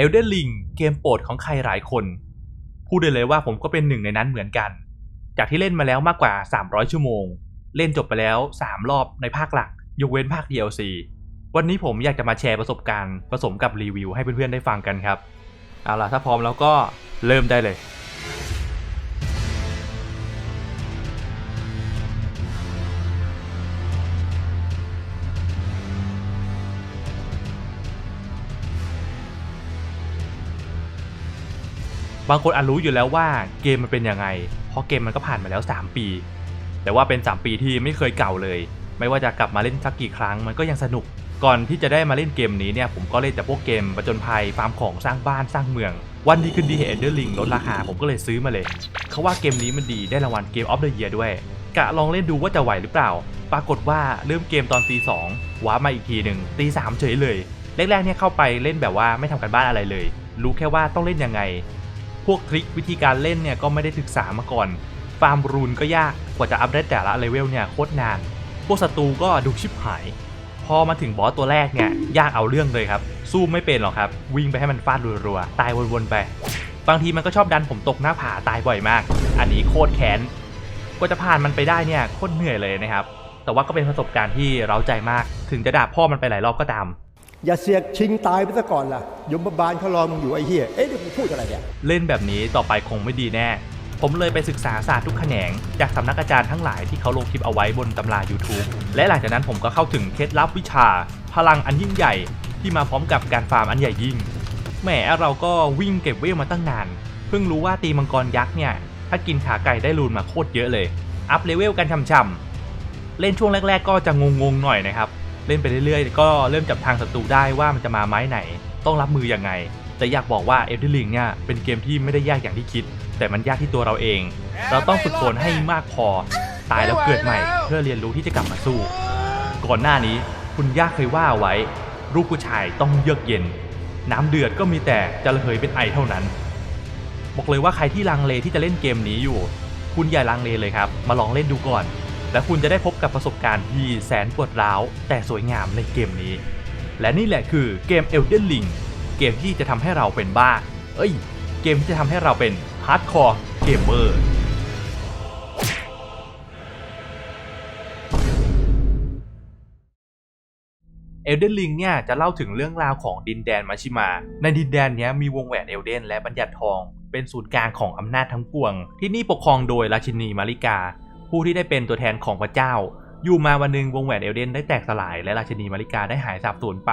Elden Ring เกมโปรดของใครหลายคน พูดได้เลยว่าผมก็เป็นหนึ่งในนั้นเหมือนกัน จากที่เล่นมาแล้วมากกว่า 300 ชั่วโมง เล่นจบไปแล้ว 3 รอบในภาคหลัก ยกเว้นภาค DLC วันนี้ผมอยากจะมาแชร์ประสบการณ์ผสมกับรีวิวให้เพื่อนๆได้ฟังกันครับ เอาล่ะถ้าพร้อมแล้วก็เริ่มได้เลย บางคนอาจรู้อยู่แล้วว่าเกมมันเป็นยังไง เพราะเกมมันก็ผ่านมาแล้ว 3 ปี แต่ว่าเป็น 3 ปีที่ไม่เคยเก่าเลย ไม่ว่าจะกลับมาเล่นสักกี่ครั้งมันก็ยังสนุก ก่อนที่จะได้มาเล่นเกมนี้เนี่ยผมก็เล่นแต่พวกเกมประจนภัยฟาร์มของสร้างบ้านสร้างเมือง วันดีคืนดีเห็นเดอร์ลิงลดราคาผมก็เลยซื้อมาเลยเขาว่าเกมนี้มันดีได้รางวัลเกมออฟเดอะเยียด้วยกะลองเล่นดูว่าจะไหวหรือเปล่า ปรากฏว่าเริ่มเกมตอนตีสองว้ามาอีกทีหนึ่งตีสามเฉยเลยแรกๆเนี่ยเข้าไปเล่นแบบว่าไม่ทำกันบ้านอะไรเลย รู้แค่ว่าต้องเล่นยังไง พวกทริควิธีการเล่นเนี่ยก็ไม่ได้ศึกษามาก่อน ฟาร์มรูนก็ยากกว่าจะอัพได้แต่ละเลเวลเนี่ยโคตรนาน พวกศัตรูก็ดุชิบหาย พอมาถึงบอสตัวแรกเนี่ยยากเอาเรื่องเลยครับ สู้ไม่เป็นหรอกครับ วิ่งไปให้มันฟาดรัวๆ ตายวนๆไป บางทีมันก็ชอบดันผมตกหน้าผาตายบ่อยมาก อันนี้โคตรแค้นกว่าจะผ่านมันไปได้เนี่ยโคตรเหนื่อยเลยนะครับ แต่ว่าก็เป็นประสบการณ์ที่เร้าใจมาก ถึงจะด่าพ่อมันไปหลายรอบก็ตาม อย่าเสียกชิงตายไปซะก่อนล่ะยมบาลเขารอมึงอยู่ไอ้เหี้ย เอ๊ะเดี๋ยวมึงพูดอะไรเนี่ยเล่นแบบนี้ต่อไปคงไม่ดีแน่ ผมเลยไปศึกษาศาสตร์ทุกแขนง จากสำนักอาจารย์ทั้งหลายที่เขาลงคลิปเอาไว้บนตำรา YouTube และหลังจากนั้นผมก็เข้าถึงเคล็ดลับวิชา พลังอันยิ่งใหญ่ ที่มาพร้อมกับการฟาร์มอันใหญ่ยิ่งแหมเราก็วิ่งเก็บเวลมาตั้งนาน เพิ่งรู้ว่าตีมังกรยักษ์เนี่ย ถ้ากินขาไก่ได้รูนมาโคตรเยอะเลย อัพเลเวลกันช่ำๆเล่นช่วงแรก ๆ ก็จะงงๆหน่อยนะครับ เล่นไปเรื่อยๆ ก็เริ่มจับทางศัตรูได้ว่ามันจะมาไม้ไหน ต้องรับมือยังไง แต่อยากบอกว่า e l d e n Ring เนี่ยเป็นเกมที่ไม่ได้ยากอย่างที่คิด แต่มันยากที่ตัวเราเอง เราต้องฝึกฝนให้มากพอ ตายแล้วเกิดใหม่ เพื่อเรียนรู้ที่จะกลับมาสู้ ก่อนหน้านี้คุณย่าเคยว่าไว้รูปผู้ชายต้องเยือกเย็น น้ำเดือดก็มีแต่จะระเหยเป็นไอเท่านั้น บอกเลยว่าใครที่ลังเลที่จะเล่นเกมนี้อยู่ คุณอย่าลังเลเลยครับ มาลองเล่นดูก่อน และคุณจะได้พบกับประสบการณ์ที่แสนปวดร้าว แต่สวยงามในเกมนี้ และนี่แหละคือเกม Elden Ring เกมที่จะทำให้เราเป็นบ้า เอ้ย เกมที่จะทำให้เราเป็นฮาร์ดคอร์เกมเมอร์เอลเดนลิงเนี่ยจะเล่าถึงเรื่องราวของดินแดนมาชิมา ในดินแดนนี้มีวงแหวนเอลเดนและบัญญัติทอง เป็นศูนย์กลางของอำนาจทั้งปวง ที่นี่ปกครองโดยราชินีมาริกา ผู้ที่ได้เป็นตัวแทนของพระเจ้า อยู่มาวันหนึ่งวงแหวนเอลเดนได้แตกสลายและราชินีมาริกาได้หายสาบสูญไป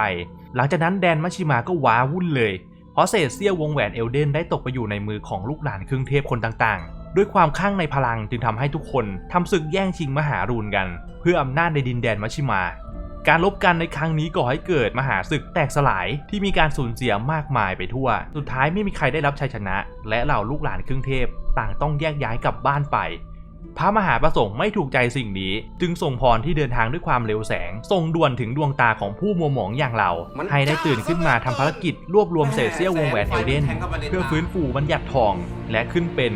หลังจากนั้นแดนมัชิมาก็ว้าวุ่นเลย เพราะเศษเสี้ยววงแหวนเอลเดนได้ตกไปอยู่ในมือของลูกหลานครึ่งเทพคนต่างๆ ด้วยความข้างในพลังจึงทำให้ทุกคนทำศึกแย่งชิงมหารูนกัน เพื่ออำนาจในดินแดนมัชชิมาการลบกันในครั้งนี้ก่อให้เกิดมหาศึกแตกสลายที่มีการสูญเสียมากมายไปทั่ว สุดท้ายไม่มีใครได้รับชัยชนะ และเหล่าลูกหลานครึ่งเทพ ต่างต้องแยกย้ายกลับบ้านไป พระมหาประสงค์ไม่ถูกใจสิ่งนี้ จึงส่งพรที่เดินทางด้วยความเร็วแสง ส่งด่วนถึงดวงตาของผู้มัวหมองอย่างเรา ให้ได้ตื่นขึ้นมาทำภารกิจรวบรวมเศษเสี้ยววงแหวนเอลเดนเพื่อฟื้นฟูบัญญัติทอง และขึ้นเป็น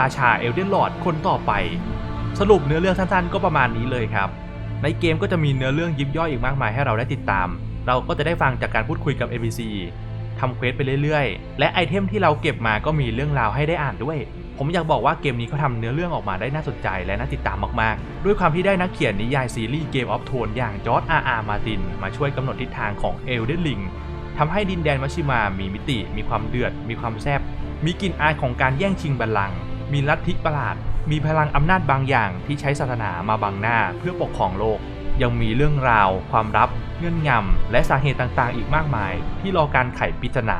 ราชาเอลเดนลอร์ดคนต่อไป สรุปเนื้อเรื่องสั้นๆ ก็ประมาณนี้เลยครับ ในเกมก็จะมีเนื้อเรื่องยิบย่อยอีกมากมายให้เราได้ติดตาม เราก็จะได้ฟังจากการพูดคุยกับ NPC ทำเควสไปเรื่อยๆ และไอเทมที่เราเก็บมาก็มีเรื่องราวให้ได้อ่านด้วย ผมอยากบอกว่าเกมนี้เขาทำเนื้อเรื่องออกมาได้น่าสนใจและน่าติดตามมากๆ ด้วยความที่ได้นักเขียนนิยายซีรีส์ Game of Thrones อย่างจอร์ดอาร์อาร์มาตินมาช่วยกำหนดทิศทางของ Elden Ring ทำให้ดินแดนมัชชิมามีมิติ มีความเดือด มีความแซบมีกลิ่นอายของการแย่งชิงบัลลังก์มีลัทธิประหลาด มีพลังอำนาจบางอย่างที่ใช้ศาสนามาบังหน้าเพื่อปกครองโลก ยังมีเรื่องราว ความลับ เงื่อนงำ และสาเหตุต่างๆ อีกมากมาย ที่รอการไขปริศนา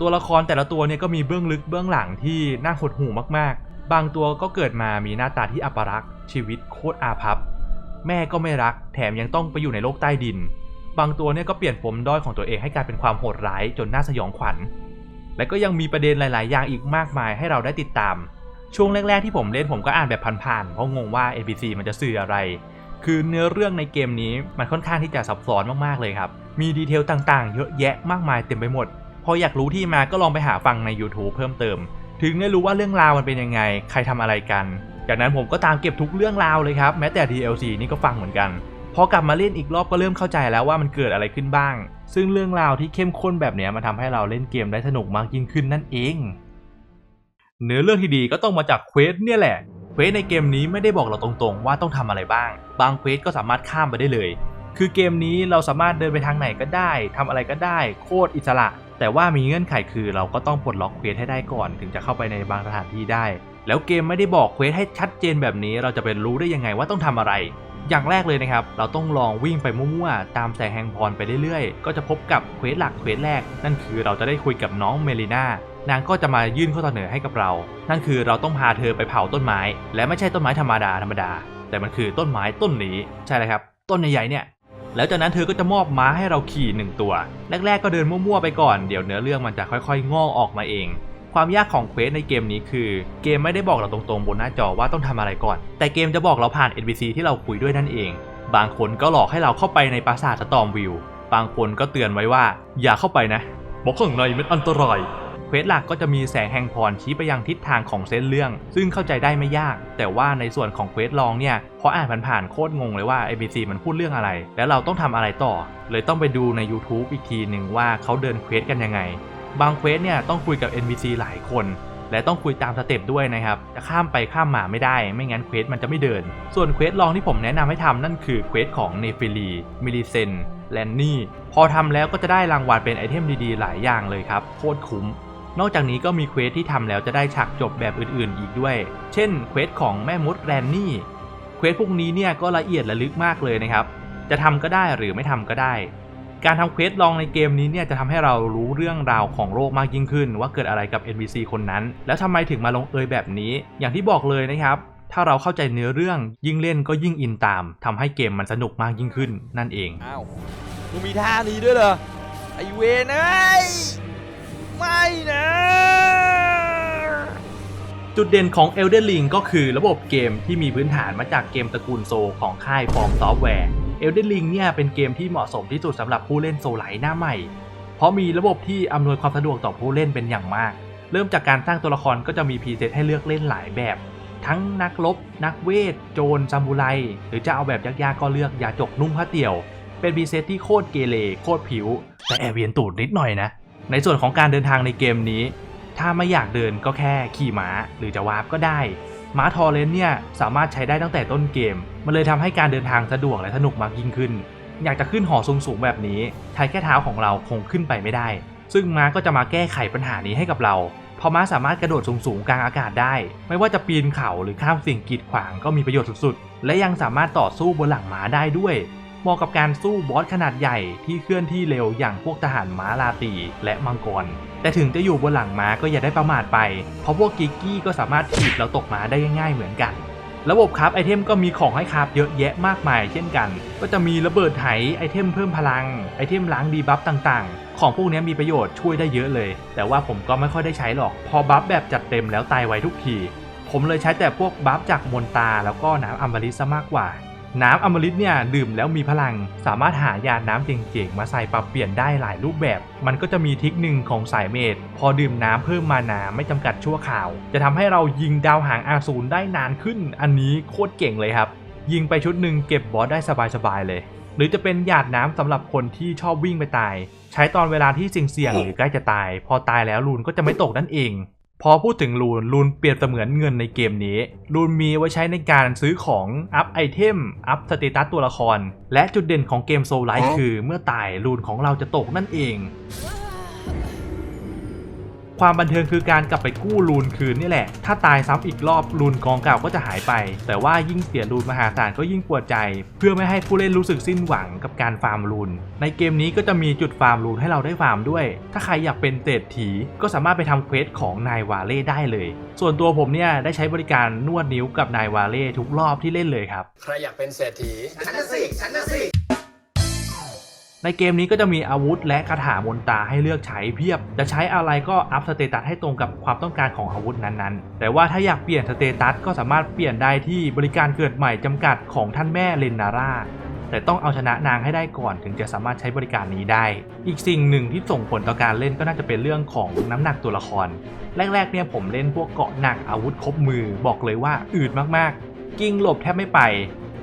ตัวละครแต่ละตัวเนี่ยก็มีเบื้องลึกเบื้องหลังที่น่าหดหู่มากๆ บางตัวก็เกิดมามีหน้าตาที่อัปรักษ์ชีวิตโคตรอาภัพ แม่ก็ไม่รัก แถมยังต้องไปอยู่ในโลกใต้ดิน บางตัวเนี่ยก็เปลี่ยนปมด้อยของตัวเองให้กลายเป็นความโหดร้ายจนน่าสยองขวัญ และก็ยังมีประเด็นหลาย ๆ อย่างอีกมากมายให้เราได้ติดตาม ช่วงแรก ๆ ที่ผมเล่นผมก็อ่านแบบผ่าน ๆ เพราะงงว่า NPC มันจะสื่ออะไร คือเนื้อเรื่องในเกมนี้มันค่อนข้างที่จะซับซ้อนมาก ๆ เลยครับ มีดีเทลต่าง ๆ เยอะแยะมากมายเต็มไปหมด พออยากรู้ที่มาก็ลองไปหาฟังใน YouTube เพิ่มเติม ถึงได้รู้ว่าเรื่องราวมันเป็นยังไง ใครทำอะไรกัน จากนั้นผมก็ตามเก็บทุกเรื่องราวเลยครับ แม้แต่ DLC นี่ก็ฟังเหมือนกันพอกลับมาเล่นอีกรอบก็เริ่มเข้าใจแล้วว่ามันเกิดอะไรขึ้นบ้าง ซึ่งเรื่องราวที่เข้มข้นแบบนี้มันทำให้เราเล่นเกมได้สนุกมากยิ่งขึ้นนั่นเอง เนื้อเรื่องที่ดีก็ต้องมาจากเควสเนี่ยแหละ เควสในเกมนี้ไม่ได้บอกเราตรงๆ ว่าต้องทำอะไรบ้าง บางเควสก็สามารถข้ามไปได้เลย คือเกมนี้เราสามารถเดินไปทางไหนก็ได้ทำอะไรก็ได้ โคตรอิสระ แต่ว่ามีเงื่อนไขคือเราก็ต้องปลดล็อกเควสให้ได้ก่อน ถึงจะเข้าไปในบางสถานที่ได้ แล้วเกมไม่ได้บอกเควสให้ชัดเจนแบบนี้ เราจะไปรู้ได้ยังไงว่าต้องทำอะไร อย่างแรกเลยนะครับ เราต้องลองวิ่งไปมั่วๆ ตามแสงแห่งพรไปเรื่อยๆ ก็จะพบกับเควสหลักเควสแรก นั่นคือเราจะได้คุยกับน้องเมลิน่านางก็จะมายื่นข้อเสนอให้กับเรา นั่นคือเราต้องพาเธอไปเผาต้นไม้ และไม่ใช่ต้นไม้ธรรมดาธรรมดา แต่มันคือต้นไม้ต้นนี้ ใช่เลยครับ ต้นใหญ่ๆเนี่ย แล้วจากนั้นเธอก็จะมอบม้าให้เราขี่หนึ่งตัว แรก ๆ ก็เดินมั่วๆไปก่อน เดี๋ยวเนื้อเรื่องมันจะค่อยๆงอกออกมาเอง ความยากของเควสในเกมนี้คือ เกมไม่ได้บอกเราตรงๆ บนหน้าจอว่าต้องทำอะไรก่อน แต่เกมจะบอกเราผ่าน NPC ที่เราคุยด้วยนั่นเอง บางคนก็หลอกให้เราเข้าไปในปราสาทสตอมวิว บางคนก็เตือนไว้ว่า อย่าเข้าไปนะบอกข้างในมันอันตราย ควสหลักก็จะมีแสงแห่งพรชี้ไปยังทิศทางของเส้นเรื่อง ซึ่งเข้าใจได้ไม่ยาก แต่ว่าในส่วนของเควสลองเนี่ยพออ่านผ่านๆโคตรงงเลยว่า ABC มันพูดเรื่องอะไร แล้วเราต้องทำอะไรต่อ เลยต้องไปดูใน YouTube อีกทีหนึ่งว่าเขาเดินเควสกันยังไง บางเควสเนี่ยต้องคุยกับ NPC หลายคนและต้องคุยตามสเต็ปด้วยนะครับ จะข้ามไปข้ามมาไม่ได้ ไม่งั้นเควสมันจะไม่เดิน ส่วนเควสลองที่ผมแนะนำให้ทำนั่นคือเควสของเนฟิลีมิลิเซนแลนนี่ พอทำแล้วก็จะได้รางวัลเป็นไอเทมดีๆ หลายอย่างเลยครับ โคตรคุ้ม นอกจากนี้ก็มีเควสที่ทำแล้วจะได้ฉากจบแบบอื่นๆ อีกด้วย เช่นเควสของแม่มดแรนนี่ เควสพวกนี้เนี่ยก็ละเอียดและลึกมากเลยนะครับ จะทำก็ได้หรือไม่ทำก็ได้ การทำเควสลองในเกมนี้เนี่ยจะทำให้เรารู้เรื่องราวของโลกมากยิ่งขึ้น ว่าเกิดอะไรกับ NPC คนนั้น แล้วทำไมถึงมาลงเอยแบบนี้ อย่างที่บอกเลยนะครับ ถ้าเราเข้าใจเนื้อเรื่องยิ่งเล่นก็ยิ่งอินตามทำให้เกมมันสนุกมากยิ่งขึ้นนั่นเอง อ้าวมึงมีท่านี้ด้วยเหรอไอเวนเอ้ย ไม่นะ จุดเด่นของ Elden Ring ก็คือระบบเกมที่มีพื้นฐานมาจากเกมตระกูลโซของค่ายฟอร์มซอฟต์แวร์ Elden Ring เนี่ยเป็นเกมที่เหมาะสมที่สุดสำหรับผู้เล่นโซลไลหน้าใหม่ เพราะมีระบบที่อำนวยความสะดวกต่อผู้เล่นเป็นอย่างมาก เริ่มจากการสร้างตัวละครก็จะมีพรีเซตให้เลือกเล่นหลายแบบ ทั้งนักรบนักเวท โจรซามูไร หรือจะเอาแบบยากๆก็เลือกยาจกนุ่งผ้าเตี่ยว เป็นพรีเซตที่โคตรเกเรโคตรผิว แต่แอบเวียนตูดนิดหน่อยนะ ในส่วนของการเดินทางในเกมนี้ ถ้าไม่อยากเดินก็แค่ขี่ม้าหรือจะวาร์ปก็ได้ ม้าทอร์เรนต์เนี่ยสามารถใช้ได้ตั้งแต่ต้นเกม มันเลยทำให้การเดินทางสะดวกและสนุกมากยิ่งขึ้น อยากจะขึ้นหอสูงๆแบบนี้ใช้แค่เท้าของเราคงขึ้นไปไม่ได้ ซึ่งม้าก็จะมาแก้ไขปัญหานี้ให้กับเราพราะม้าสามารถกระโดดสูงๆกลางอากาศได้ ไม่ว่าจะปีนเขาหรือข้ามสิ่งกีดขวางก็มีประโยชน์สุดๆ และยังสามารถต่อสู้บนหลังม้าได้ด้วย เหมาะกับการสู้บอสขนาดใหญ่ที่เคลื่อนที่เร็วอย่างพวกทหารม้าลาตีและมังกร แต่ถึงจะอยู่บนหลังม้าก็อย่าได้ประมาทไป เพราะพวกกิกกี้ก็สามารถถีบเราตกม้าได้ง่ายๆเหมือนกัน ระบบคราฟไอเทมก็มีของให้คราฟเยอะแยะมากมาย เช่นกัน ก็จะมีระเบิดไหไอเทมเพิ่มพลัง ไอเทมล้างดีบัฟต่างๆ ของพวกนี้มีประโยชน์ช่วยได้เยอะเลย แต่ว่าผมก็ไม่ค่อยได้ใช้หรอก พอบัฟแบบจัดเต็มแล้วตายไวทุกที ผมเลยใช้แต่พวกบัฟจากมนตาแล้วก็น้ำอัมฤตซะมากกว่า น้ำอมฤตเนี่ยดื่มแล้วมีพลัง สามารถหายาน้ำเจ๋งๆมาใส่ปรับเปลี่ยนได้หลายรูปแบบ มันก็จะมีทิกหนึ่งของสายเมดพอดื่มน้ำเพิ่มมานาไม่จำกัดชั่วข่าว จะทำให้เรายิงดาวหางอาสูรได้นานขึ้น อันนี้โคตรเก่งเลยครับ ยิงไปชุดหนึ่งเก็บบอสได้สบายๆเลย หรือจะเป็นหยาดน้ำสำหรับคนที่ชอบวิ่งไปตาย ใช้ตอนเวลาที่เสี่ยงๆหรือใกล้จะตาย พอตายแล้วลูนก็จะไม่ตกนั่นเอง พอพูดถึงลูนลูนเปรียบเสมือนเงินในเกมนี้ลูนมีไว้ใช้ในการซื้อของอัพไอเทมอัพสเตตัสตัวละคร และจุดเด่นของเกมโซลไลท์คือเมื่อตายลูนของเราจะตกนั่นเอง ความบันเทิงคือการกลับไปกู้ลูนคืนนี่แหละ ถ้าตายซ้ำอีกรอบลูนกองเก่าก็จะหายไป แต่ว่ายิ่งเสียลูนมหาศาลก็ยิ่งปวดใจ เพื่อไม่ให้ผู้เล่นรู้สึกสิ้นหวังกับการฟาร์มลูน ในเกมนี้ก็จะมีจุดฟาร์มลูนให้เราได้ฟาร์มด้วย ถ้าใครอยากเป็นเศรษฐีก็สามารถไปทำเควสของนายวาเล่ได้เลย ส่วนตัวผมเนี่ยได้ใช้บริการนวดนิ้วกับนายวาเล่ทุกรอบที่เล่นเลยครับ ใครอยากเป็นเศรษฐีฉันน่ะสิฉันน่ะสิ ในเกมนี้ก็จะมีอาวุธและคาถามนตาให้เลือกใช้เพียบ จะใช้อะไรก็อัพสเตตัสให้ตรงกับความต้องการของอาวุธนั้นๆ แต่ว่าถ้าอยากเปลี่ยนสเตตัสก็สามารถเปลี่ยนได้ที่บริการเกิดใหม่จำกัดของท่านแม่เลนนาร่าแต่ต้องเอาชนะนางให้ได้ก่อนถึงจะสามารถใช้บริการนี้ได้ อีกสิ่งหนึ่งที่ส่งผลต่อการเล่นก็น่าจะเป็นเรื่องของน้ำหนักตัวละคร แรกๆเนี่ยผมเล่นพวกเกาะหนักอาวุธครบมือบอกเลยว่าอืดมากๆ กิ้งหลบแทบไม่ไป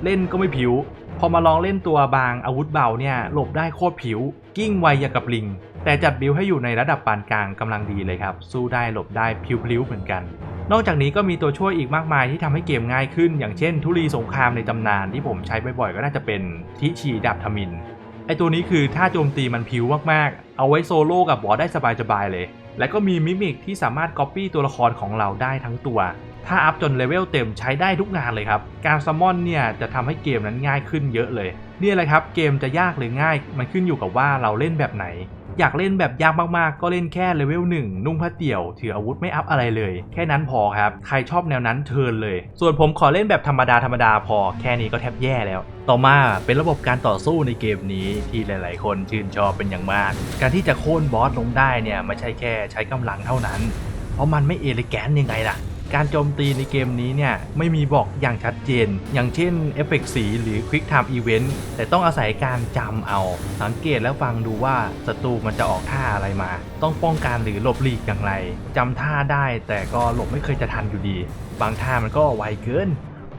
เล่นก็ไม่ผิว พอมาลองเล่นตัวบางอาวุธเบาเนี่ยหลบได้โคตรผิว กิ้งไวอย่างกับลิง แต่จัดบิวให้อยู่ในระดับปานกลางกำลังดีเลยครับ สู้ได้หลบได้ผิวพลิ้วเหมือนกัน นอกจากนี้ก็มีตัวช่วยอีกมากมายที่ทำให้เกมง่ายขึ้น อย่างเช่น ทุลีสงครามในตำนานที่ผมใช้บ่อยๆก็น่าจะเป็นทิชีดับทมินไอตัวนี้คือถ้าโจมตีมันพิวมากๆ เอาไว้โซโล่กับบอสได้สบายๆเลย และก็มีมิมิกที่สามารถก๊อปปี้ตัวละครของเราได้ทั้งตัว ถ้าอัพจนเลเวลเต็มใช้ได้ทุกงานเลยครับ การซัมมอนเนี่ยจะทำให้เกมนั้นง่ายขึ้นเยอะเลยนี่แหละครับเกมจะยากหรือง่าย มันขึ้นอยู่กับว่าเราเล่นแบบไหน อยากเล่นแบบยากมากๆ ก็เล่นแค่เลเวล1นุ่งผ้าเตี่ยว ถืออาวุธไม่อัพอะไรเลย แค่นั้นพอครับ ใครชอบแนวนั้นเทิร์นเลย ส่วนผมขอเล่นแบบธรรมดาธรรมดาพอแค่นี้ก็แทบแย่แล้ว ต่อมาเป็นระบบการต่อสู้ในเกมนี้ที่หลาย ๆ คนชื่นชอบเป็นอย่างมาก การที่จะโค่นบอสลงได้เนี่ยไม่ใช่แค่ใช้กำลังเท่านั้น เพราะมันไม่เอลิแกนยังไงล่ะ การโจมตีในเกมนี้เนี่ยไม่มีบอกอย่างชัดเจน อย่างเช่นเอฟเฟกสีหรือ Quick Time Event แต่ต้องอาศัยการจำเอา สังเกตแล้วฟังดูว่าศัตรูมันจะออกท่าอะไรมา ต้องป้องกันหรือหลบหลีกอย่างไรจำท่าได้แต่ก็หลบไม่เคยจะทันอยู่ดี บางท่ามันก็ไวเกิน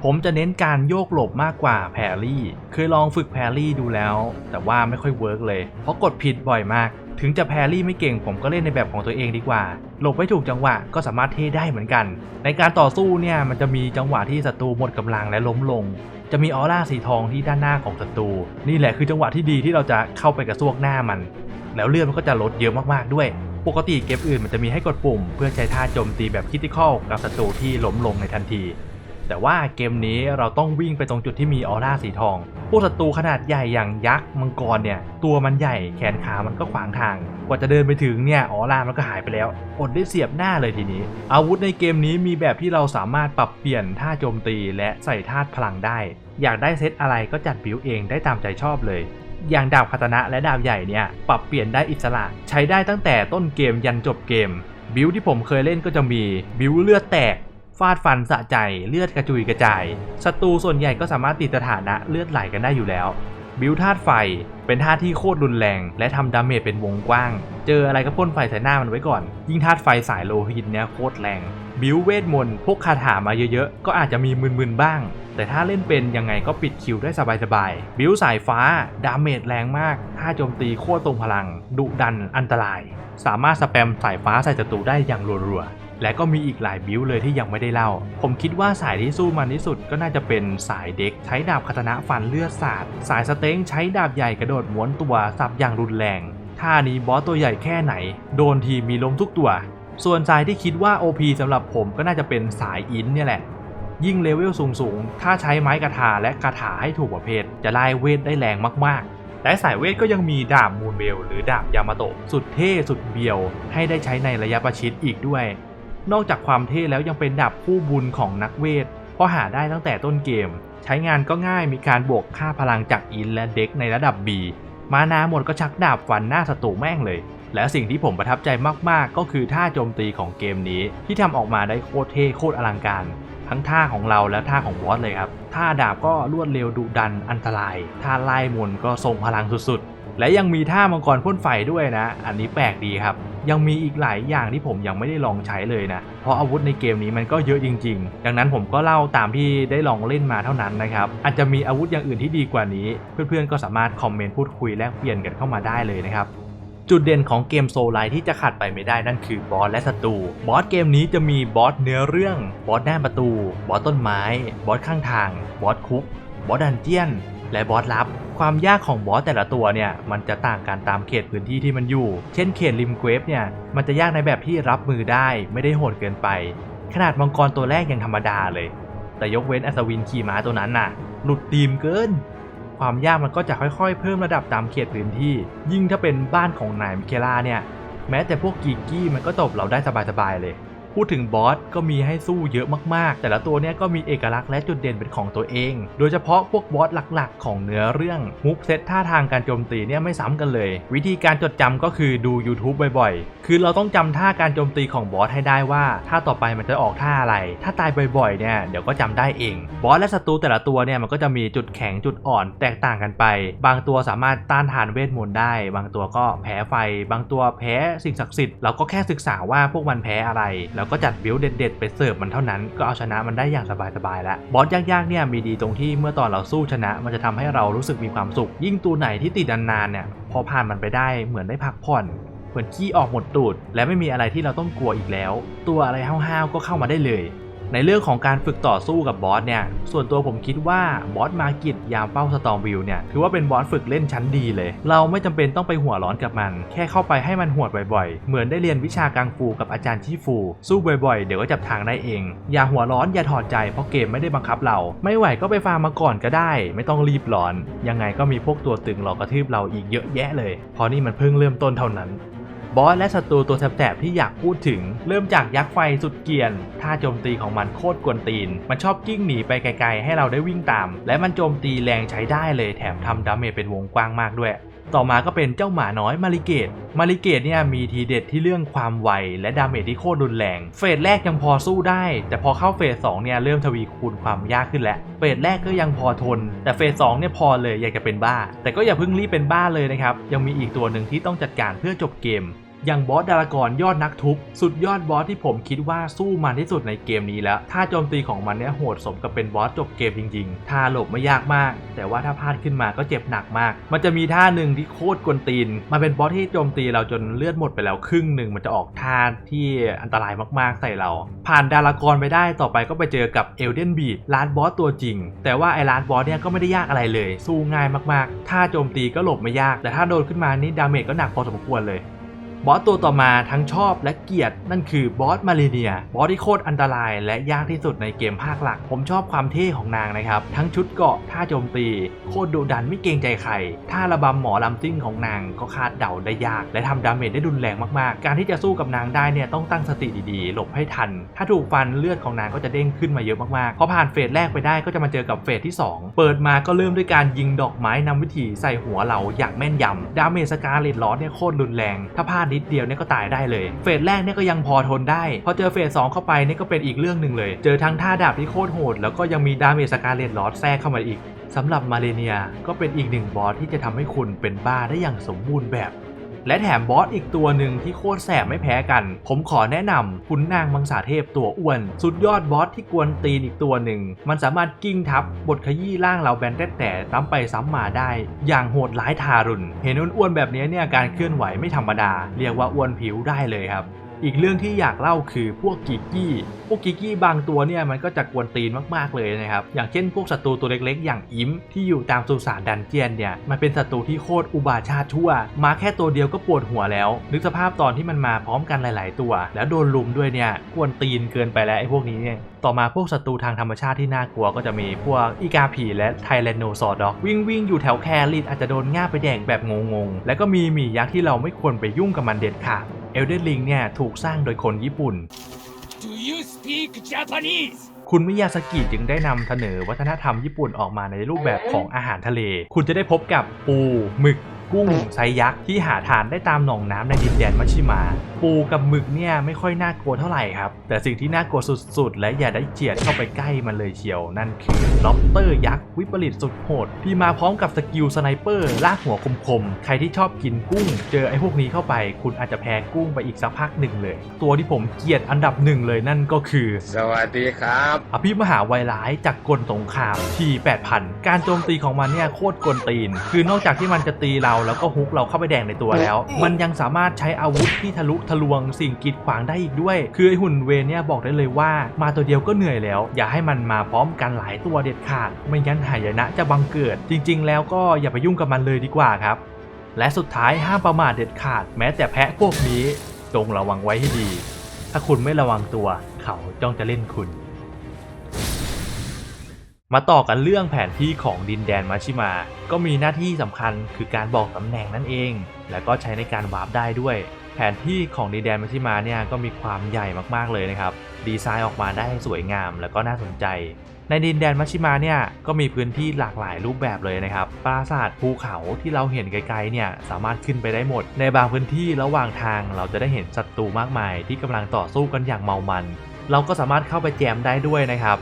ผมจะเน้นการโยกหลบมากกว่าแพรรี่เคยลองฝึกแพรรี่ดูแล้ว แต่ว่าไม่ค่อยเวิร์กเลย เพราะกดผิดบ่อยมาก ถึงจะแพรรี่ไม่เก่งผมก็เล่นในแบบของตัวเองดีกว่า หลบไม่ถูกจังหวะก็สามารถเทได้เหมือนกัน ในการต่อสู้เนี่ยมันจะมีจังหวะที่ศัตรูหมดกำลังและล้มลง จะมีออร่าสีทองที่ด้านหน้าของศัตรู นี่แหละคือจังหวะที่ดีที่เราจะเข้าไปกระซวกหน้ามัน แล้วเลือดมันก็จะลดเยอะมากๆด้วยปกติเกมอื่นมันจะมีให้กดปุ่ม เพื่อใช้ท่าโจมตีแบบคิติคอลกับศัตรูที่ล้มลงในทันที แต่ว่าเกมนี้เราต้องวิ่งไปตรงจุดที่มีออร่าสีทอง พวกศัตรูขนาดใหญ่อย่างยักษ์มังกรเนี่ย ตัวมันใหญ่แขนขามันก็ขวางทาง กว่าจะเดินไปถึงเนี่ยออร่ามันก็หายไปแล้ว อดได้เสียบหน้าเลยทีนี้ อาวุธในเกมนี้มีแบบที่เราสามารถปรับเปลี่ยนท่าโจมตีและใส่ธาตุพลังได้ อยากได้เซตอะไรก็จัดบิวเองได้ตามใจชอบเลยอย่างดาบคาตานะและดาบใหญ่เนี่ยปรับเปลี่ยนได้อิสระ ใช้ได้ตั้งแต่ต้นเกมยันจบเกม บิวที่ผมเคยเล่นก็จะมีบิวเลือดแตก ฟาดฟันสะใจเลือดกระจุยกระจายศัตรูส่วนใหญ่ก็สามารถติดสถานะเลือดไหลกันได้อยู่แล้ว บิวธาตุไฟเป็นธาตุที่โคตรรุนแรง และทำดาเมจเป็นวงกว้าง เจออะไรก็พ่นไฟใส่หน้ามันไว้ก่อน ยิ่งธาตุไฟสายโลหิตเนี่ยโคตรแรง บิวเวทมนต์พวกคาถามาเยอะๆ ก็อาจจะมีมึนๆบ้าง แต่ถ้าเล่นเป็นยังไงก็ปิดคิวได้สบายๆ บิวสายฟ้าดาเมจแรงมากท่าโจมตีโคตรทรงพลัง ดุดันอันตราย สามารถสแปมสายฟ้าใส่ศัตรูได้อย่างรัวๆ และก็มีอีกหลายบิวเลยที่ยังไม่ได้เล่า ผมคิดว่าสายที่สู้มันที่สุดก็น่าจะเป็นสายเด็ก ใช้ดาบคาตนะฟันเลือดสาด สายสเต็งใช้ดาบใหญ่กระโดดม้วนตัวสับอย่างรุนแรง ท่านี้บอสตัวใหญ่แค่ไหน โดนทีมีล้มทุกตัว ส่วนสายที่คิดว่า OP สำหรับผมก็น่าจะเป็นสายอินเนี่ยแหละ ยิ่งเลเวลสูงๆ ถ้าใช้ไม้กระถาและกระถาให้ถูกประเภท จะไล่เวทได้แรงมากๆและสายเวทก็ยังมีดาบมูนเบลหรือดาบยามาโตะสุดเท่สุดเบียว ให้ได้ใช้ในระยะประชิดอีกด้วย นอกจากความเท่แล้วยังเป็นดาบคู่บุญของนักเวท เพราะหาได้ตั้งแต่ต้นเกม ใช้งานก็ง่ายมีการบวกค่าพลังจากอินและเด็กในระดับ B มานาหมดก็ชักดาบฟันหน้าศัตรูแม่งเลย และสิ่งที่ผมประทับใจมากๆ ก็คือท่าโจมตีของเกมนี้ ที่ทำออกมาได้โคตรเท่โคตรอลังการ ทั้งท่าของเราและท่าของบอสเลยครับ ท่าดาบก็รวดเร็วดุดันอันตราย ท่าไล่มนก็ทรงพลังสุดๆ และยังมีท่ามังกรพ่นไฟด้วยนะ อันนี้แปลกดีครับ ยังมีอีกหลายอย่างที่ผมยังไม่ได้ลองใช้เลยนะ เพราะอาวุธในเกมนี้มันก็เยอะจริง ๆ ดังนั้นผมก็เล่าตามที่ได้ลองเล่นมาเท่านั้นนะครับ อาจจะมีอาวุธอย่างอื่นที่ดีกว่านี้ เพื่อนๆก็สามารถคอมเมนต์พูดคุยแลกเปลี่ยนกันเข้ามาได้เลยนะครับจุดเด่นของเกมโซลไลท์ที่จะขาดไปไม่ได้นั่นคือบอสและศัตรู บอสเกมนี้จะมีบอสเนื้อเรื่อง บอสหน้าประตู บอสต้นไม้ บอสข้างทาง บอสคุก บอสดันเจียน และบอสลับ ความยากของบอสแต่ละตัวเนี่ยมันจะต่างกันตามเขตพื้นที่ที่มันอยู่ เช่นเขตริมเกวฟเนี่ยมันจะยากในแบบที่รับมือได้ไม่ได้โหดเกินไป ขนาดมังกรตัวแรกยังธรรมดาเลย แต่ยกเว้นอัศวินขี่ม้าตัวนั้นน่ะ หลุดตีมเกิน ความยากมันก็จะค่อยๆ เพิ่มระดับตามเขตพื้นที่ ยิ่งถ้าเป็นบ้านของนายมิเคล่าเนี่ยแม้แต่พวกกีกี้มันก็ตบเราได้สบายๆเลย พูดถึงบอสก็มีให้สู้เยอะมากๆ แต่ละตัวเนี่ยก็มีเอกลักษณ์และจุดเด่นเป็นของตัวเอง โดยเฉพาะพวกบอสหลักๆ ของเนื้อเรื่องมุกเซตท่าทางการโจมตีเนี่ยไม่ซ้ำกันเลย วิธีการจดจำก็คือดู YouTube บ่อยๆ คือเราต้องจำท่าการโจมตีของบอสให้ได้ว่าท่าต่อไปมันจะออกท่าอะไร ถ้าตายบ่อยๆเนี่ยเดี๋ยวก็จำได้เอง บอสและศัตรูแต่ละตัวเนี่ยมันก็จะมีจุดแข็งจุดอ่อนแตกต่างกันไป บางตัวสามารถต้านทานเวทมนต์ได้ บางตัวก็แพ้ไฟ บางตัวแพ้สิ่งศักดิ์สิทธิ์เราก็แค่ศึกษาว่าพวกมันแพ้อะไรแล้วก็จัดบิลเด็ดๆไปเสิร์ฟมันเท่านั้นก็เอาชนะมันได้อย่างสบายๆแล้วบอสยากๆเนี่ยมีดีตรงที่เมื่อตอนเราสู้ชนะ มันจะทำให้เรารู้สึกมีความสุข ยิ่งตัวไหนที่ติดนานๆเนี่ยพอผ่านมันไปได้เหมือนได้พักผ่อนเหมือนขี้ออกหมดตูด และไม่มีอะไรที่เราต้องกลัวอีกแล้ว ตัวอะไรห้าวๆก็เข้ามาได้เลย ในเรื่องของการฝึกต่อสู้กับบอสเนี่ย ส่วนตัวผมคิดว่าบอสมากิดยามเป้าสตอมวิวเนี่ย ถือว่าเป็นบอสฝึกเล่นชั้นดีเลย เราไม่จำเป็นต้องไปหัวร้อนกับมัน แค่เข้าไปให้มันหวดบ่อยๆ เหมือนได้เรียนวิชากังฟูกับอาจารย์ที่ฟู สู้บ่อยๆ เดี๋ยวก็จับทางได้เอง อย่าหัวร้อนอย่าถอดใจเพราะเกมไม่ได้บังคับเรา ไม่ไหวก็ไปฟาร์มมาก่อนก็ได้ ไม่ต้องรีบร้อน ยังไงก็มีพวกตัวตึงรอกระทืบเราอีกเยอะแยะเลยเพราะนี่มันเพิ่งเริ่มต้นเท่านั้น บอสและศัตรูตัวแสบๆที่อยากพูดถึง เริ่มจากยักษ์ไฟสุดเกียนท่าโจมตีของมันโคตรกวนตีน มันชอบกิ้งหนีไปไกลๆ ให้เราได้วิ่งตาม และมันโจมตีแรงใช้ได้เลยแถมทำดาเมจเป็นวงกว้างมากด้วย ต่อมาก็เป็นเจ้าหมาน้อยมาริเกต มาริเกตเนี่ยมีทีเด็ดที่เรื่องความไวและดาเมจที่โคตรรุนแรง เฟสแรกยังพอสู้ได้ แต่พอเข้าเฟสสองเนี่ยเริ่มทวีคูณความยากขึ้นแล้ว เฟสแรกก็ยังพอทน แต่เฟสสองเนี่ยพอเลยอยากจะเป็นบ้า แต่ก็อย่าเพิ่งรีบเป็นบ้าเลยนะครับ ยังมีอีกตัวหนึ่งที่ต้องจัดการเพื่อจบเกม อย่างบอสดารากรยอดนักทุบสุดยอดบอสที่ผมคิดว่าสู้มันที่สุดในเกมนี้แล้ว ท่าโจมตีของมันเนี่ยโหดสมกับเป็นบอสจบเกมจริงๆท่าหลบไม่ยากมาก แต่ว่าถ้าพลาดขึ้นมาก็เจ็บหนักมาก มันจะมีท่าหนึ่งที่โคตรกวนตีน มันเป็นบอสที่โจมตีเราจนเลือดหมดไปแล้วครึ่งหนึ่งมันจะออกท่าที่อันตรายมากๆใส่เรา ผ่านดารากรไปได้ต่อไปก็ไปเจอกับเอลเดนบีดลานบอสตัวจริง แต่ว่าไอ้ลานบอสเนี่ยก็ไม่ได้ยากอะไรเลย สู้ง่ายมากๆท่าโจมตีก็หลบไม่ยาก แต่ถ้าโดนขึ้นมานี่ดาเมจก็หนักพอสมควรเลย บอสตัวต่อมาทั้งชอบและเกลียดนั่นคือบอสมาเลเนีย บอสที่โคตรอันตรายและยากที่สุดในเกมภาคหลัก ผมชอบความเท่ของนางนะครับ ทั้งชุดเกาะท่าโจมตี โคตรดุดันไม่เกรงใจใครท่าระบำหมอลำซิ่งของนางก็คาดเดาได้ยาก และทำดาเมจได้รุนแรงมากๆ การที่จะสู้กับนางได้เนี่ยต้องตั้งสติดีๆ หลบให้ทัน ถ้าถูกฟันเลือดของนางก็จะเด้งขึ้นมาเยอะมากๆพอผ่านเฟสแรกไปได้ก็จะมาเจอกับเฟสที่ 2 เปิดมาก็เริ่มด้วยการยิงดอกไม้นำวิถีใส่หัวเราอย่างแม่นยำดาเมจสกาเลตลอสเนี่ยโคตรรุนแรงถ้าพลาดนิดเดียวเนี่ยก็ตายได้เลย เฟสแรกเนี่ยก็ยังพอทนได้ พอเจอเฟสสองเข้าไปเนี่ยก็เป็นอีกเรื่องหนึ่งเลย เจอทั้งท่าดาบที่โคตรโหด แล้วก็ยังมีดาเมจสกาเลตลอดแทรกเข้ามาอีกสำหรับมาเลเนียก็เป็นอีกหนึ่งบอสที่จะทำให้คุณเป็นบ้าได้อย่างสมบูรณ์แบบ และแถมบอสอีกตัวหนึ่งที่โคตรแสบไม่แพ้กัน ผมขอแนะนำขุนนางมังสาเทพตัวอ้วน สุดยอดบอสที่กวนตีนอีกตัวหนึ่ง มันสามารถกิ้งทับบทขยี้ร่างเราแบนแต่แต่ซ้ำไปซ้ำมาได้ อย่างโหดร้ายทารุณ เห็นอ้วนๆแบบนี้เนี่ยการเคลื่อนไหวไม่ธรรมดา เรียกว่าอ้วนผิวได้เลยครับ อีกเรื่องที่อยากเล่าคือพวกกิกกี้ พวกกิกกี้บางตัวเนี่ยมันก็จะกวนตีนมากๆเลยนะครับ อย่างเช่นพวกศัตรูตัวเล็กๆ อย่างอิมที่อยู่ตามสุสานดันเจียนเนี่ย มันเป็นศัตรูที่โคตรอุบาชาติชั่ว มาแค่ตัวเดียวก็ปวดหัวแล้ว นึกสภาพตอนที่มันมาพร้อมกันหลาย ๆ ตัว แล้วโดนลุมด้วยเนี่ยกวนตีนเกินไปแล้วไอ้พวกนี้เนี่ยต่อมาพวกศัตรูทางธรรมชาติที่น่ากลัวก็จะมีพวกอีกาผีและไทแรนโนซอร์ด็อกวิ่งวิ่งอยู่แถวแคริดอาจจะโดนง่าไปแดกแบบงงๆ แล้วก็มีหมียักษ์ที่เราไม่ควรไปยุ่งกับมันเด็ดขาด เอลเดนลิงเนี่ยถูกสร้างโดยคนญี่ปุ่น Do you speak Japanese? คุณมิยาสกิจึงได้นำเสนอวัฒนธรรมญี่ปุ่นออกมาในรูปแบบของอาหารทะเล คุณจะได้พบกับปูหมึก กุ้งไซยักษ์ที่หาทานได้ตามหนองน้ำในดินแดนมัชชิมา ปูกับหมึกเนี่ยไม่ค่อยน่ากลัวเท่าไหร่ครับ แต่สิ่งที่น่ากลัวสุดๆ และอย่าได้เจียดเข้าไปใกล้มันเลยเชียว นั่นคือล็อบสเตอร์ยักษ์วิปริตสุดโหดที่มาพร้อมกับสกิลสไนเปอร์ลากหัวคมๆ ใครที่ชอบกินกุ้ง เจอไอ้พวกนี้เข้าไป คุณอาจจะแพ้กุ้งไปอีกสักพักหนึ่งเลย ตัวที่ผมเกลียดอันดับหนึ่งเลยนั่นก็คือ สวัสดีครับ อภิมหาไวร้ายจากกลสงครามที8,000 การโจมตีของมันเนี่ยโคตรกลตีน คือนอกจากที่มันจะตีเราแล้วก็ฮุกเราเข้าไปแดงในตัวแล้ว มันยังสามารถใช้อาวุธที่ทะลุทะลวงสิ่งกีดขวางได้อีกด้วย คือไอหุ่นเวนเนี่ยบอกได้เลยว่ามาตัวเดียวก็เหนื่อยแล้ว อย่าให้มันมาพร้อมกันหลายตัวเด็ดขาด ไม่งั้นหายนะจะบังเกิด จริง ๆ แล้วก็อย่าไปยุ่งกับมันเลยดีกว่าครับ และสุดท้ายห้ามประมาทเด็ดขาด แม้แต่แพะพวกนี้จงระวังไว้ให้ดี ถ้าคุณไม่ระวังตัว เขาจ้องจะเล่นคุณ มาต่อกันเรื่องแผนที่ของดินแดนมาชิมา ก็มีหน้าที่สำคัญคือการบอกตำแหน่งนั่นเอง และก็ใช้ในการวาร์ปได้ด้วย แผนที่ของดินแดนมาชิมาเนี่ยก็มีความใหญ่มากๆเลยนะครับ ดีไซน์ออกมาได้สวยงามแล้วก็น่าสนใจ ในดินแดนมัชชิมาเนี่ยก็มีพื้นที่หลากหลายรูปแบบเลยนะครับ ปราสาทภูเขาที่เราเห็นไกลๆเนี่ยสามารถขึ้นไปได้หมด ในบางพื้นที่ระหว่างทางเราจะได้เห็นศัตรูมากมาย ที่กำลังต่อสู้กันอย่างเมามัน เราก็สามารถเข้าไปแจมได้ด้วยนะครับ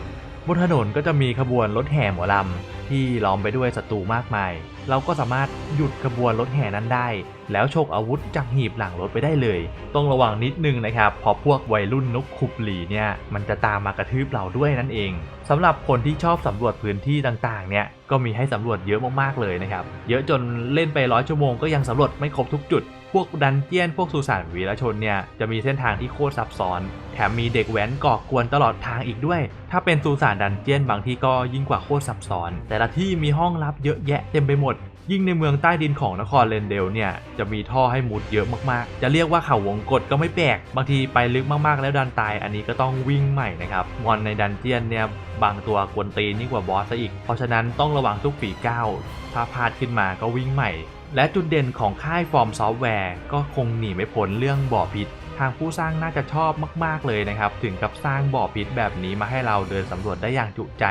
บนถนนก็จะมีขบวนรถแห่หมอลำที่ล้อมไปด้วยศัตรูมากมาย เราก็สามารถหยุดขบวนรถแห่นั้นได้ แล้วฉกอาวุธจากหีบหลังรถไปได้เลย ต้องระวังนิดนึงนะครับเพราะพวกวัยรุ่นนกขุบหลีเนี่ยมันจะตามมากระทืบเราด้วยนั่นเองสำหรับคนที่ชอบสำรวจพื้นที่ต่างๆเนี่ยก็มีให้สำรวจเยอะมากๆเลยนะครับเยอะจนเล่นไปร้อยชั่วโมงก็ยังสำรวจไม่ครบทุกจุด พวกดันเจียนพวกสุสานวีรชนเนี่ยจะมีเส้นทางที่โคตรซับซ้อน แถมมีเด็กแว้นก่อกวนตลอดทางอีกด้วย ถ้าเป็นสุสานดันเจียนบางที่ก็ยิ่งกว่าโคตรซับซ้อน แต่ละที่มีห้องลับเยอะแยะเต็มไปหมด ยิ่งในเมืองใต้ดินของนครเลนเดลเนี่ยจะมีท่อให้มุดเยอะมากๆ จะเรียกว่าเขาวงกฏก็ไม่แปลก บางทีไปลึกมากๆแล้วดันตาย อันนี้ก็ต้องวิ่งใหม่นะครับ มอนในดันเจียนเนี่ยบางตัวกวนตีนยิ่งกว่าบอสซะอีก เพราะฉะนั้นต้องระวังทุกฝีก้าว ถ้าพลาดขึ้นมาก็วิ่งใหม่ และจุดเด่นของค่ายฟอร์มซอฟต์แวร์ก็คงหนีไม่พ้นเรื่องบ่อพิษทางผู้สร้างน่าจะชอบมาก ๆ เลยนะครับ ถึงกับสร้างบ่อพิษแบบนี้มาให้เราเดินสำรวจได้อย่างจุใจ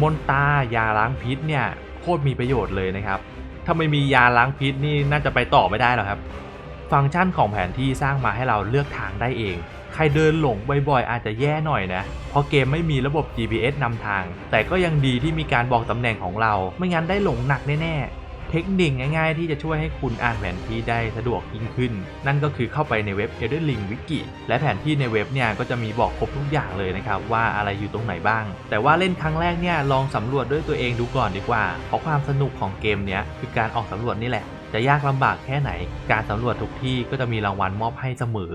มนตายาล้างพิษเนี่ยโคตรมีประโยชน์เลยนะครับ ถ้าไม่มียาล้างพิษนี่น่าจะไปต่อไม่ได้หรอกครับ ฟังก์ชันของแผนที่สร้างมาให้เราเลือกทางได้เอง ใครเดินหลงบ่อยๆ อาจจะแย่หน่อยนะ เพราะเกมไม่มีระบบ GPS นำทาง แต่ก็ยังดีที่มีการบอกตำแหน่งของเรา ไม่งั้นได้หลงหนักแน่ๆ เทคนิคง่ายๆ ที่จะช่วยให้คุณอ่านแผนที่ได้สะดวกยิ่งขึ้น นั่นก็คือเข้าไปในเว็บ Elden Ring Wiki และแผนที่ในเว็บเนี่ยก็จะมีบอกครบทุกอย่างเลยนะครับว่าอะไรอยู่ตรงไหนบ้าง แต่ว่าเล่นครั้งแรกเนี่ยลองสำรวจด้วยตัวเองดูก่อนดีกว่า เพราะความสนุกของเกมเนี้ยคือการออกสำรวจนี่แหละ จะยากลำบากแค่ไหน การสำรวจทุกที่ก็จะมีรางวัลมอบให้เสมอ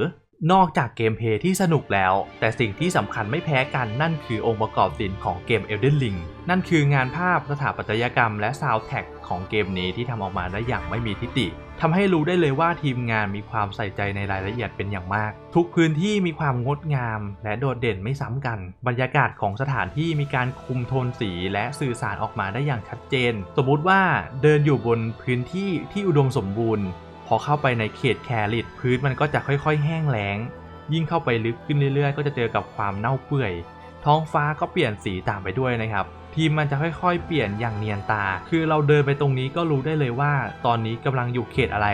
นอกจากเกมเพย์ที่สนุกแล้ว แต่สิ่งที่สำคัญไม่แพ้กันนั่นคือองค์ประกอบศิลป์ของเกม Elden Ring นั่นคืองานภาพสถาปัตยกรรมและซาวด์แท็กของเกมนี้ที่ทำออกมาได้อย่างไม่มีทิฏฐิทำให้รู้ได้เลยว่าทีมงานมีความใส่ใจในรายละเอียดเป็นอย่างมาก ทุกพื้นที่มีความงดงาม และโดดเด่นไม่ซ้ำกัน บรรยากาศของสถานที่มีการคุมโทนสีและสื่อสารออกมาได้อย่างชัดเจน สมมติว่าเดินอยู่บนพื้นที่ที่อุดมสมบูรณ์ พอเข้าไปในเขตแคริตพื้นมันก็จะค่อยๆ แห้งแล้ง ยิ่งเข้าไปลึกขึ้นเรื่อยๆ ก็จะเจอกับความเน่าเปื่อย ท้องฟ้าก็เปลี่ยนสีตามไปด้วยนะครับ ทีมมันจะค่อยๆ เปลี่ยนอย่างเนียนตา คือเราเดินไปตรงนี้ก็รู้ได้เลยว่า ตอนนี้กำลังอยู่เขตอะไร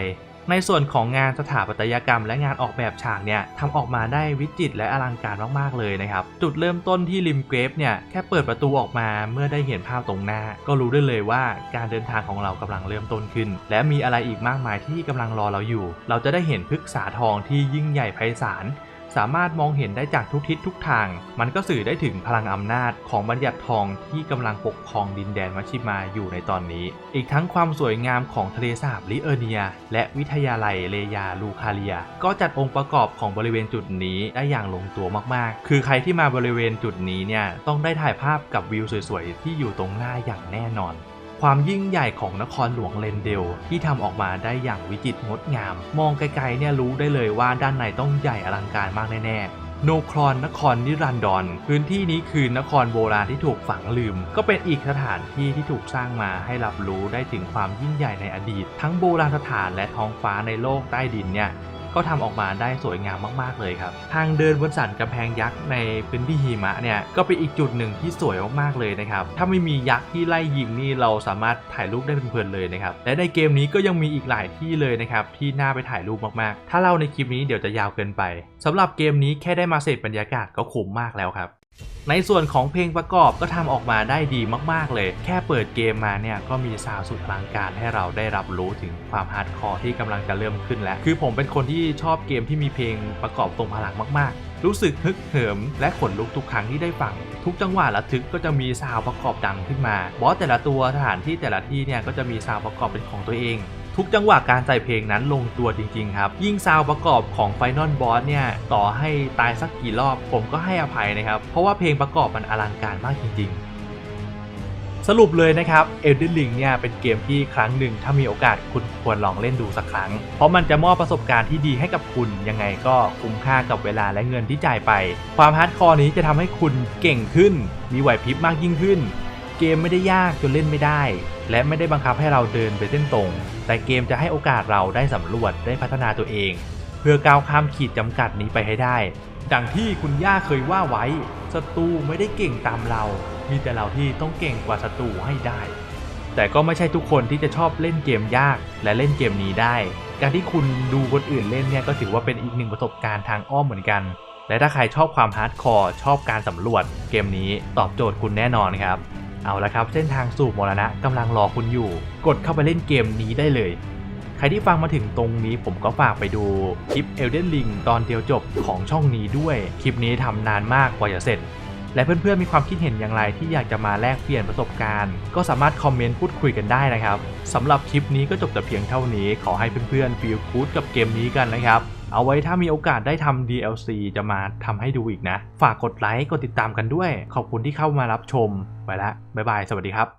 ในส่วนของงานสถาปัตยกรรม และงานออกแบบฉากเนี่ยทำออกมาได้วิจิตรและอลังการมากๆเลยนะครับ จุดเริ่มต้นที่ริมเกรฟเนี่ยแค่เปิดประตูออกมาเมื่อได้เห็นภาพตรงหน้า ก็รู้ได้เลยว่าการเดินทางของเรากำลังเริ่มต้นขึ้น และมีอะไรอีกมากมายที่กำลังรอเราอยู่ เราจะได้เห็นพฤกษาทองที่ยิ่งใหญ่ไพศาล สามารถมองเห็นได้จากทุกทิศทุกทาง มันก็สื่อได้ถึงพลังอำนาจของบัญญัติทองที่กำลังปกครองดินแดนมัชชิมาอยู่ในตอนนี้ อีกทั้งความสวยงามของทะเลสาบลิเออร์เนีย และวิทยาลัยเลยาลูคาเลีย ก็จัดองค์ประกอบของบริเวณจุดนี้ได้อย่างลงตัวมากๆ คือใครที่มาบริเวณจุดนี้เนี่ยต้องได้ถ่ายภาพกับวิวสวยๆที่อยู่ตรงหน้าอย่างแน่นอน ความยิ่งใหญ่ของนครหลวงเลนเดลที่ทำออกมาได้อย่างวิจิตรงดงาม มองไกลๆเนี่ยรู้ได้เลยว่าด้านในต้องใหญ่อลังการมากแน่ๆโนครอนนครนิรันดร พื้นที่นี้คือนครโบราณที่ถูกฝังลืม ก็เป็นอีกสถานที่ที่ถูกสร้างมาให้รับรู้ได้ถึงความยิ่งใหญ่ในอดีต ทั้งโบราณสถานและท้องฟ้าในโลกใต้ดินเนี่ย ก็ทำออกมาได้สวยงามมากๆเลยครับ ทางเดินบนสันกำแพงยักษ์ในพื้นที่หิมะเนี่ยก็เป็นอีกจุดหนึ่งที่สวยมากๆเลยนะครับถ้าไม่มียักษ์ที่ไล่ยิงนี่เราสามารถถ่ายรูปได้เพลินๆเลยนะครับและในเกมนี้ก็ยังมีอีกหลายที่เลยนะครับที่น่าไปถ่ายรูปมากๆ ถ้าเล่าในคลิปนี้เดี๋ยวจะยาวเกินไปสำหรับเกมนี้แค่ได้มาเสพบรรยากาศก็คุ้มมากแล้วครับ ในส่วนของเพลงประกอบก็ทำออกมาได้ดีมากๆเลย แค่เปิดเกมมาเนี่ยก็มีซาวสุดอลังการให้เราได้รับรู้ถึงความฮาร์ดคอร์ที่กำลังจะเริ่มขึ้นแล้ว คือผมเป็นคนที่ชอบเกมที่มีเพลงประกอบทรงพลังมากๆ รู้สึกฮึกเหิม และขนลุกทุกครั้งที่ได้ฟัง ทุกจังหวะระทึกก็จะมีซาวประกอบดังขึ้นมา บอสแต่ละตัวสถานที่แต่ละที่เนี่ยก็จะมีซาวประกอบเป็นของตัวเอง ทุกจังหวะการใส่เพลงนั้นลงตัวจริงๆครับ ยิ่งซาวด์ประกอบของ Final Boss เนี่ย ต่อให้ตายสักกี่รอบ ผมก็ให้อภัยนะครับ เพราะว่าเพลงประกอบมันอลังการมากจริง ๆสรุปเลยนะครับ Elden Ring เนี่ยเป็นเกมที่ครั้งหนึ่งถ้ามีโอกาสคุณควรลองเล่นดูสักครั้ง เพราะมันจะมอบประสบการณ์ที่ดีให้กับคุณ ยังไงก็คุ้มค่ากับเวลาและเงินที่จ่ายไป ความฮาร์ดคอร์นี้จะทำให้คุณเก่งขึ้น มีไหวพริบมากยิ่งขึ้น เกมไม่ได้ยากจนเล่นไม่ได้ และไม่ได้บังคับให้เราเดินไปเส้นตรง แต่เกมจะให้โอกาสเราได้สำรวจได้พัฒนาตัวเอง เพื่อก้าวข้ามขีดจำกัดนี้ไปให้ได้ ดังที่คุณย่าเคยว่าไว้ศัตรูไม่ได้เก่งตามเรา มีแต่เราที่ต้องเก่งกว่าศัตรูให้ได้ แต่ก็ไม่ใช่ทุกคนที่จะชอบเล่นเกมยากและเล่นเกมนี้ได้ การที่คุณดูคนอื่นเล่นเนี่ยก็ถือว่าเป็นอีกหนึ่งประสบการณ์ทางอ้อมเหมือนกัน และถ้าใครชอบความฮาร์ดคอร์ชอบการสำรวจ เกมนี้ตอบโจทย์คุณแน่นอนครับ เอาละครับเส้นทางสู่มรณะกำลังรอคุณอยู่ กดเข้าไปเล่นเกมนี้ได้เลย ใครที่ฟังมาถึงตรงนี้ผมก็ฝากไปดูคลิป Elden Ring ตอนเดียวจบของช่องนี้ด้วย คลิปนี้ทำนานมากกว่าจะเสร็จ และเพื่อนๆมีความคิดเห็นอย่างไรที่อยากจะมาแลกเปลี่ยนประสบการณ์ ก็สามารถคอมเมนต์พูดคุยกันได้นะครับสำหรับคลิปนี้ก็จบแต่เพียงเท่านี้ ขอให้เพื่อนๆฟีลกู๊ดกับเกมนี้กันนะครับ เอาไว้ถ้ามีโอกาสได้ทำ DLC จะมาทำให้ดูอีกนะ ฝากกดไลค์ กดติดตามกันด้วย ขอบคุณที่เข้ามารับชม ไปละ บ๊ายบาย สวัสดีครับ